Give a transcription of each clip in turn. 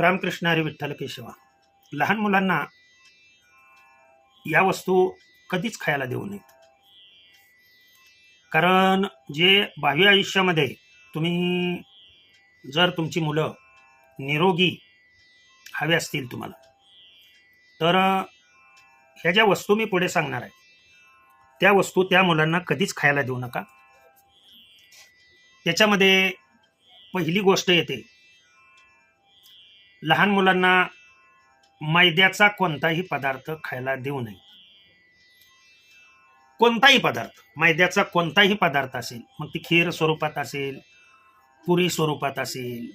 रामकृष्ण हरी विठ्ठल केशवा. लहान मुलांना या वस्तू कधीच खायला देऊ नयेत. कारण जे बाह्य आयुष्यामध्ये तुम्ही जर तुमची मुलं निरोगी हवे असतील तुम्हाला तर ह्या ज्या वस्तू मी पुढे सांगणार आहे त्या वस्तू त्या मुलांना कधीच खायला देऊ नका. त्याच्यामध्ये पहिली गोष्ट येते लहान मुलांना मैद्याचा कोणताही पदार्थ खायला देऊ नये. कोणताही पदार्थ मैद्याचा कोणताही पदार्थ असेल मग ती खीर स्वरूपात असेल पुरी स्वरूपात असेल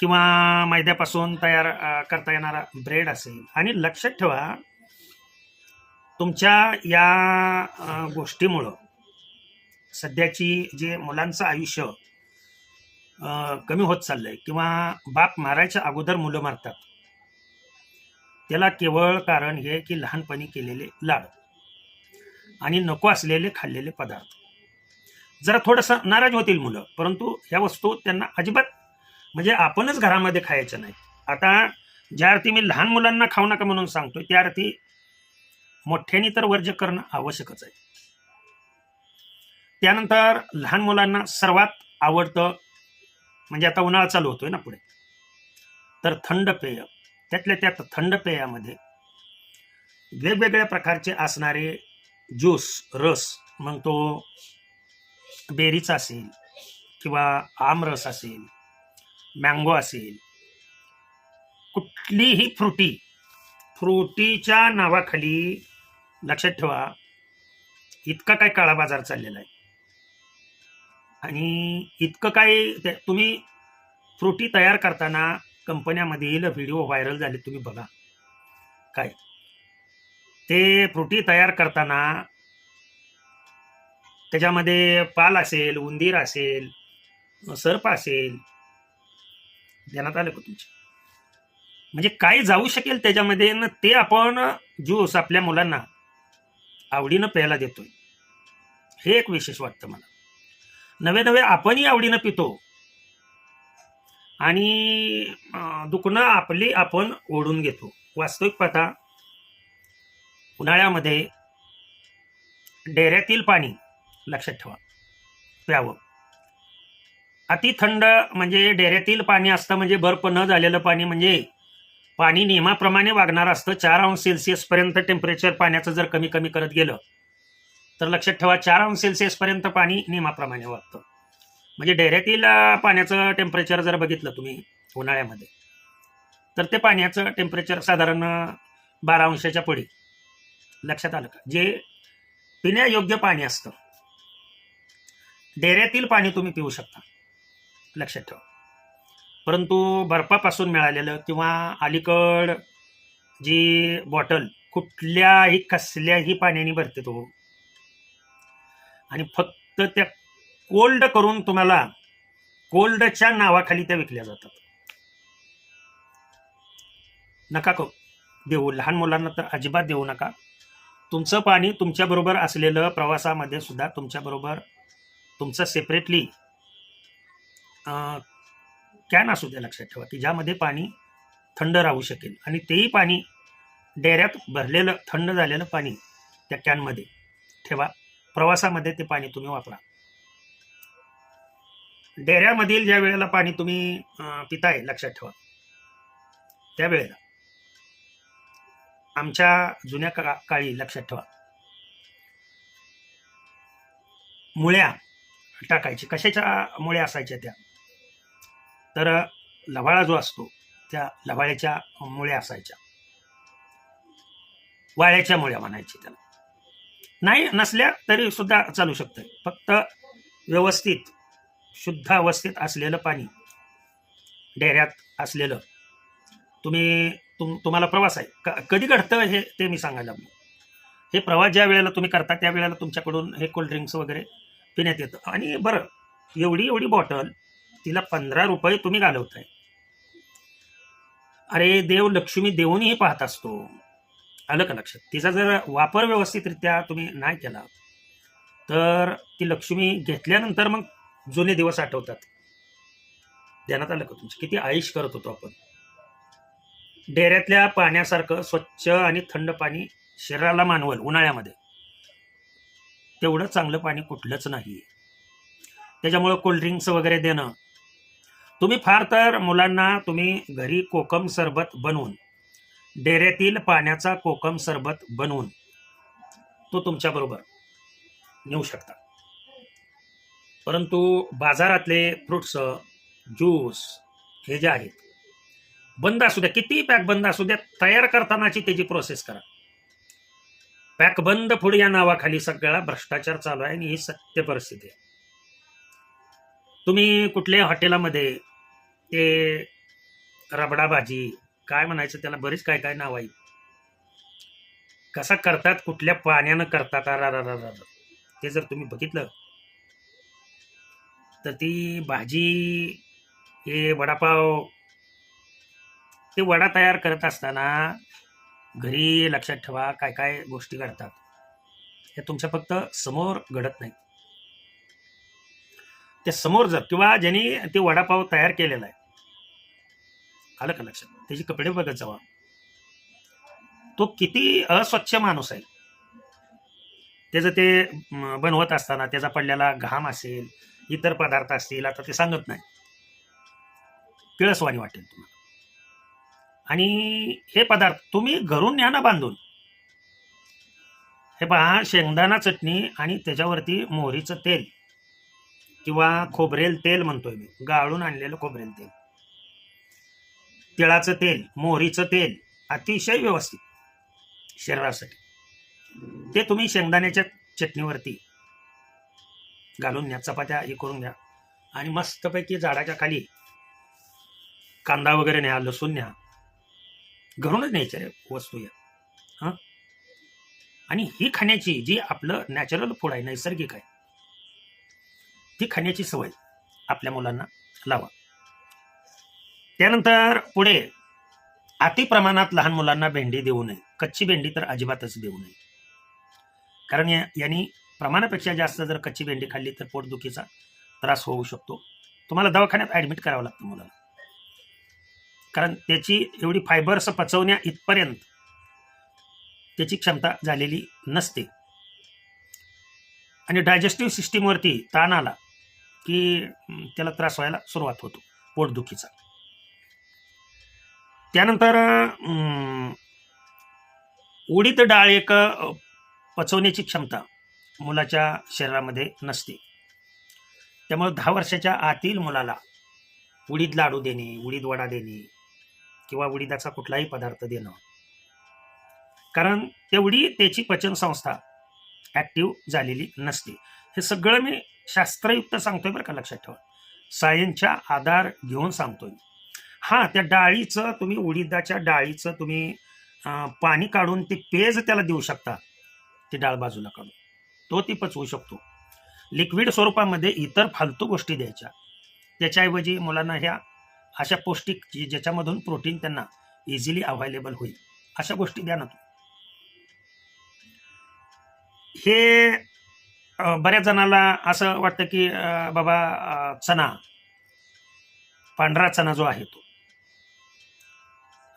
किंवा मैद्यापासून तयार करता येणारा ब्रेड असेल. आणि लक्षात ठेवा तुमच्या या गोष्टीमुळं सध्याची जे मुलांचं आयुष्य कमी होत चाललंय किंवा बाप मारायच्या अगोदर मुलं मारतात. त्याला केवळ कारण हे की लहानपणी केलेले लाड आणि नको असलेले खाल्लेले पदार्थ. जरा थोडंसं नाराज होतील मुलं परंतु ह्या वस्तू त्यांना अजिबात म्हणजे आपणच घरामध्ये खायच्या नाही आता ज्या अर्थी मी लहान मुलांना खाऊ नका म्हणून सांगतोय त्या अर्थी मोठ्याने तर वर्ज्य करणं आवश्यकच आहे. त्यानंतर लहान मुलांना सर्वात आवडतं म्हणजे आता उन्हाळा चालू होतोय ना पुढे. तर थंड पेय त्यातल्या त्यात थंड पेयामध्ये वेगवेगळ्या प्रकारचे असणारे ज्यूस रस मग तो बेरीचा असेल किंवा आमरस असेल मँगो असेल कुठलीही फ्रुटी फ्रुटीच्या नावाखाली लक्षात ठेवा इतका काय काळा बाजार चाललेला आहे. आणि इतकं काही तुम्ही फ्रुटी तयार करताना कंपन्यामधील व्हिडिओ व्हायरल झाले तुम्ही बघा. काय? ते फ्रुटी तयार करताना त्याच्यामध्ये पाल असेल उंदीर असेल सर्प असेल ध्यानात आलं का तुमच्या? म्हणजे काय जाऊ शकेल त्याच्यामध्ये न ते आपण ज्यूस आपल्या मुलांना आवडीनं प्यायला देतोय. हे एक विशेष वाटतं मला. नवे नवे आपणही आवडीनं पितो. आणि दुखणं आपली आपण ओढून घेतो. वास्तविक पाहता उन्हाळ्यामध्ये डेऱ्यातील पाणी लक्षात ठेवा. प्यावं. अति थंड म्हणजे डेऱ्यातील पाणी असतं म्हणजे बर्फ न झालेलं पाणी म्हणजे पाणी नियमाप्रमाणे वागणार असतं. चार अंश सेल्सिअसपर्यंत टेम्परेचर पाण्याचं जर कमी कमी करत गेलं तर लक्षात ठेवा चार अंश सेल्सिअसपर्यंत पाणी नियमाप्रमाणे वागतं म्हणजे डेऱ्यातील पाण्याचं टेम्परेचर जर बघितलं तुम्ही उन्हाळ्यामध्ये तर ते पाण्याचं टेम्परेचर साधारण बारा अंशाच्या पुढे. लक्षात आलं का? जे पिण्यायोग्य पाणी असतं डेऱ्यातील पाणी तुम्ही पिऊ शकता. लक्षात ठेवा. परंतु बर्फापासून मिळालेलं किंवा अलीकड जी बॉटल कुठल्याही कसल्याही पाण्याने भरते तो आणि फक्त त्या कोल्ड करून तुम्हाला कोल्डच्या नावाखाली त्या विकल्या जातात. नका करू. देऊ. लहान मुलांना तर अजिबात देऊ नका. तुमचं पाणी तुमच्याबरोबर असलेलं प्रवासामध्ये सुद्धा तुमच्याबरोबर तुमचं सेपरेटली कॅन असू द्या लक्षात ठेवा की ज्यामध्ये पाणी थंड राहू शकेल. आणि तेही पाणी डेऱ्यात भरलेलं थंड झालेलं पाणी त्या कॅनमध्ये ठेवा. प्रवासामध्ये ते पाणी तुम्ही वापरा. डेऱ्यामधील ज्या वेळेला पाणी तुम्ही पिताय लक्षात ठेवा. त्यावेळेला आमच्या जुन्या का काळी लक्षात ठेवा. मुळ्या टाकायची. कशाच्या मुळ्या असायच्या त्या? तर लवाळा जो असतो त्या लवाळ्याच्या मुळ्या असायच्या. वाळ्याच्या मुळ्या म्हणायची त्याला. नाही नसल्या तरी सुद्धा चालू शकतं. फक्त व्यवस्थित शुद्ध अवस्थेत असलेलं पाणी डेऱ्यात असलेलं. तुम्ही तुम तुम्हाला प्रवास आहे. क कधी घडतं हे ते मी सांगायला लागलो. हे प्रवास ज्या वेळेला तुम्ही करता त्या वेळेला तुमच्याकडून हे कोल्ड्रिंक्स वगैरे पिण्यात येतं. आणि बरं एवढी एवढी बॉटल तिला पंधरा रुपये तुम्ही घालवताय. अरे देव लक्ष्मी देऊनही पाहत असतो. आलं का लक्षात? तिचा जर वापर व्यवस्थितरित्या तुम्ही नाही केला तर ती लक्ष्मी घेतल्यानंतर मग जुने दिवस आठवतात. ध्यानात आलं का तुमचं? किती आयुष करत होतो आपण. डेऱ्यातल्या पाण्यासारखं स्वच्छ आणि थंड पाणी शरीराला मानवल उन्हाळ्यामध्ये. तेवढं चांगलं पाणी कुठलंच नाही त्याच्यामुळं कोल्ड्रिंक्स वगैरे देणं. तुम्ही फार तर मुलांना तुम्ही घरी कोकम सरबत बनवून डेऱ्यातील पाण्याचा कोकम सरबत बनवून तो तुमच्याबरोबर नेऊ शकता. परंतु बाजारातले फ्रुट्स ज्यूस हे जे आहेत बंद असू द्या किती पॅक बंद असू द्या तयार करतानाची त्याची प्रोसेस करा. पॅक बंद फूड या नावाखाली सगळा भ्रष्टाचार चालू आहे आणि ही सत्य परिस्थिती आहे. तुम्ही कुठल्याही हॉटेलामध्ये ते रबडा भाजी काय म्हणायचं त्याला? बरेच काय काय नाव आहेत. कसा करतात? कुठल्या पाण्यानं करतात? अरारारारा. ते जर तुम्ही बघितलं तर ती भाजी हे वडापाव ते वडा तयार करत असताना घरी लक्षात ठेवा काय काय गोष्टी घडतात. हे तुमच्या फक्त समोर घडत नाही. ते समोर जर किंवा ज्यांनी ते वडापाव तयार केलेला आहे आलं का लक्षात? त्याचे कपडे बघत जावा. तो किती अस्वच्छ माणूस आहे. त्याचं ते बनवत असताना त्याचा पडलेला घाम असेल इतर पदार्थ असतील आता ते सांगत नाही. किळसवाणी वाटेल तुम्हाला. आणि हे पदार्थ तुम्ही घरून न्या ना बांधून. हे पहा शेंगदाणा चटणी आणि त्याच्यावरती मोहरीचं तेल किंवा खोबरेल तेल म्हणतोय मी. गाळून आणलेलं खोबरेल तेल. तिळाचं तेल मोहरीचं तेल अतिशय व्यवस्थित. शरीरासाठी. ते तुम्ही शेंगदाण्याच्या चटणीवरती घालून घ्या चपात्या हे करून घ्या आणि मस्तपैकी झाडाच्या खाली कांदा वगैरे न्या लसूण न्या. घरूनच न्यायच्या वस्तू या. हां? आणि ही खाण्याची जी आपलं नॅचरल फूड आहे नैसर्गिक आहे ती खाण्याची सवय आपल्या मुलांना लावा. त्यानंतर पुढे अति प्रमाणात लहान मुलांना भेंडी देऊ नये. कच्ची भेंडी तर अजिबातच देऊ नये. कारण या यांनी प्रमाणापेक्षा जास्त जर कच्ची भेंडी खाल्ली तर पोटदुखीचा त्रास होऊ शकतो. तुम्हाला दवाखान्यात ॲडमिट करावं लागतं मुलाला. कारण त्याची एवढी फायबर्स पचवण्या इथपर्यंत त्याची क्षमता झालेली नसते. आणि डायजेस्टिव्ह सिस्टीमवरती ताण आला की त्याला त्रास व्हायला सुरुवात होतो पोटदुखीचा. त्यानंतर उडीद डाळ एक पचवण्याची क्षमता मुलाच्या शरीरामध्ये नसते. त्यामुळे दहा वर्षाच्या आतील मुलाला उडीद लाडू देणे उडीद वडा देणे किंवा उडीदाचा कुठलाही पदार्थ देणं. कारण तेवढी त्याची पचनसंस्था ॲक्टिव्ह झालेली नसते. हे सगळं मी शास्त्रयुक्त सांगतोय बरं का लक्षात ठेवा. सायन्सच्या आधार घेऊन सांगतोय हां त्या डाळीचं तुम्ही उडीदाच्या डाळीचं तुम्ही पाणी काढून ते पेज त्याला देऊ शकता ती डाळ बाजूला काढून. तो ती पचवू शकतो. लिक्विड स्वरूपामध्ये इतर फालतू गोष्टी द्यायच्या. त्याच्याऐवजी मुलांना ह्या अशा पौष्टिक जी ज्याच्यामधून प्रोटीन त्यांना इझिली अवेलेबल होईल अशा गोष्टी द्या ना तुम्ही. हे बऱ्याच जणाला असं वाटतं की बाबा चना चणा पांढरा चणा जो आहे तो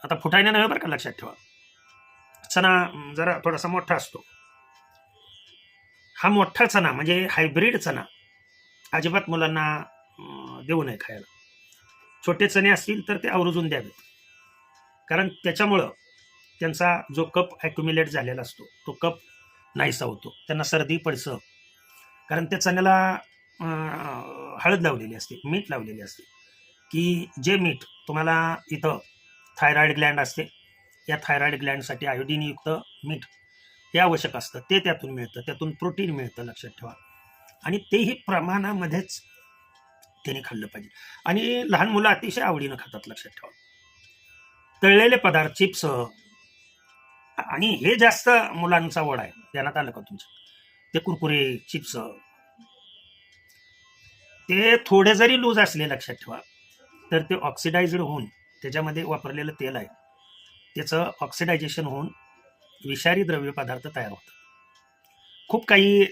आता फुटायने नव्हे बरं का लक्षात ठेवा. चणा जरा थोडासा मोठा असतो. हा मोठा चणा म्हणजे हायब्रिड चणा अजिबात मुलांना देऊ नये खायला. छोटे चणे असतील तर ते आवर्जून द्यावेत. कारण त्याच्यामुळं त्यांचा जो कप ॲक्युम्युलेट झालेला असतो तो कप नाहीसा होतो. त्यांना सर्दी पडसं कारण त्या चण्याला हळद लावलेली असते मीठ लावलेली असते. की जे मीठ तुम्हाला इथं थायरॉइड ग्लँड असते. या थायरॉइड ग्लँडसाठी आयोडीनयुक्त मीठ हे आवश्यक असतं. ते त्यातून मिळतं. त्यातून प्रोटीन मिळतं. लक्षात ठेवा. आणि तेही प्रमाणामध्येच त्याने खाल्लं पाहिजे. आणि लहान मुलं अतिशय आवडीनं खातात लक्षात ठेवा. तळलेले पदार्थ चिप्स आणि हे जास्त मुलांचा वड आहे. ध्यानात आलं का तुमच्या ते कुरकुरे चिप्स. ते थोडे जरी लूज असले लक्षात ठेवा तर ते ऑक्सिडायझड होऊन त्याच्यामध्ये वापरलेलं तेल आहे. त्याचं ऑक्सिडायझेशन होऊन विषारी द्रव्य पदार्थ तयार होतात. खूप काही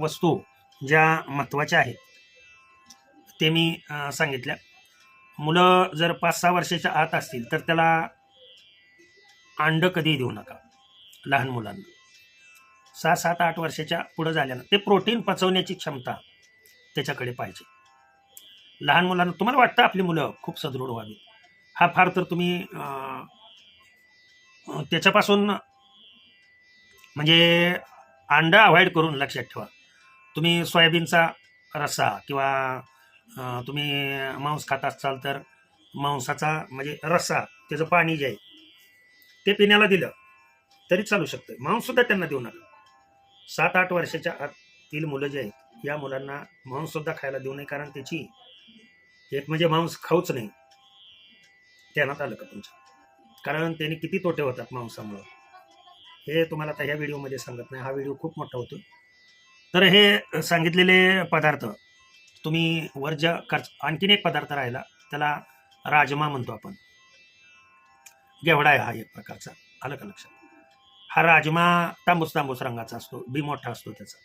वस्तू ज्या महत्त्वाच्या आहेत ते मी सांगितल्या. मुलं जर पाच सहा वर्षाच्या आत असतील तर त्याला अंड कधीही देऊ नका लहान मुलांना. सहा सात आठ वर्षाच्या पुढं झाल्यानं ते प्रोटीन पचवण्याची क्षमता त्याच्याकडे पाहिजे. लहान मुलांना तुम्हाला वाटतं आपली मुलं खूप सदृढ व्हावी हा फार तर तुम्ही त्याच्यापासून म्हणजे अंडा अवॉइड करून लक्षात ठेवा. तुम्ही सोयाबीनचा रस्सा किंवा तुम्ही मांस खात असाल तर मांसाचा म्हणजे रस्सा त्याचं पाणी जे आहे ते पिण्याला दिलं तरी चालू शकतं. मांससुद्धा त्यांना देऊ नका. सात आठ वर्षाच्या आतील मुलं जे आहेत या मुलांना मांससुद्धा खायला देऊ नये कारण त्याची एक म्हणजे मांस खाऊच नाही. ध्यानात आलं का तुमच्या? कारण त्याने किती तोटे होतात मांसामुळं हे तुम्हाला आता ह्या व्हिडिओमध्ये सांगत नाही. हा व्हिडिओ खूप मोठा होतो तर हे सांगितलेले पदार्थ तुम्ही वर्ज्य खर्च आणखीन एक पदार्थ राहिला त्याला राजमा म्हणतो आपण. गेवडा आहे हा एक प्रकारचा. आलं का लक्षात? हा राजमा तांबूस तांबूस रंगाचा असतो बी मोठा असतो त्याचा.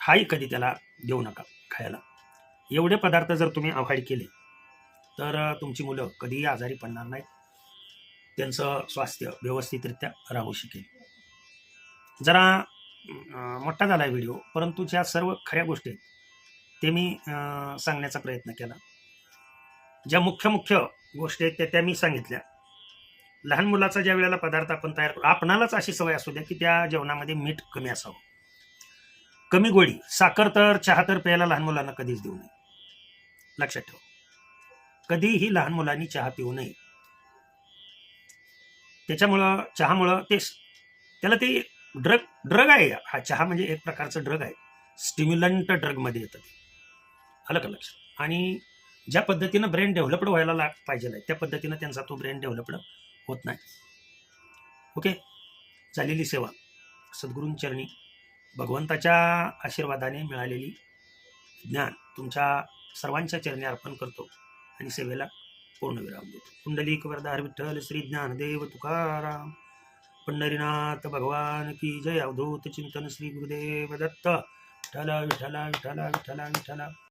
हाही कधी त्याला देऊ नका खायला. एवढे पदार्थ जर तुम्ही अवॉइड केले तर तुमची मुलं कधीही आजारी पडणार नाहीत. त्यांचं स्वास्थ्य व्यवस्थितरित्या राहू शकेल. जरा मोठा झाला आहे व्हिडिओ परंतु ज्या सर्व खऱ्या गोष्टी आहेत ते मी सांगण्याचा प्रयत्न केला. ज्या मुख्य मुख्य गोष्टी आहेत त्या त्या मी सांगितल्या. लहान मुलाचा ज्या वेळेला पदार्थ आपण तयार करू आपणालाच अशी सवय असू द्या की त्या जेवणामध्ये मीठ कमी असावं. कमी गोडी साखर तर चहा तर प्यायला लहान मुलांना कधीच देऊ नये. लक्षात ठेवा. कधीही लहान मुलांनी चहा पिऊ नये. त्याच्यामुळं चहामुळं ते त्याला ते ड्रग ड्रग आहे. हा चहा म्हणजे एक प्रकारचं ड्रग आहे. स्टिम्युलंट ड्रगमध्ये येतं ते. आलं का लक्षात आणि ज्या पद्धतीनं ब्रेन डेव्हलपड व्हायला लाग पाहिजे आहे त्या पद्धतीनं त्यांचा तो ब्रेन डेव्हलपड होत नाही. ओके? झालेली सेवा. सद्गुरूंचरणी भगवंताच्या आशीर्वादाने मिळालेली ज्ञान तुमच्या सर्वांच्या चरणी अर्पण करतो. आणि सेवेला पूर्णविराम देतो. पुंडलिक वरदार विठ्ठल श्री ज्ञानदेव तुकाराम. पंढरीनाथ भगवान की जय. अवधूत चिंतन श्री गुरुदेव दत्त. विठ्ठल विठ्ठल विठ्ठल विठ्ठल विठ्ठला.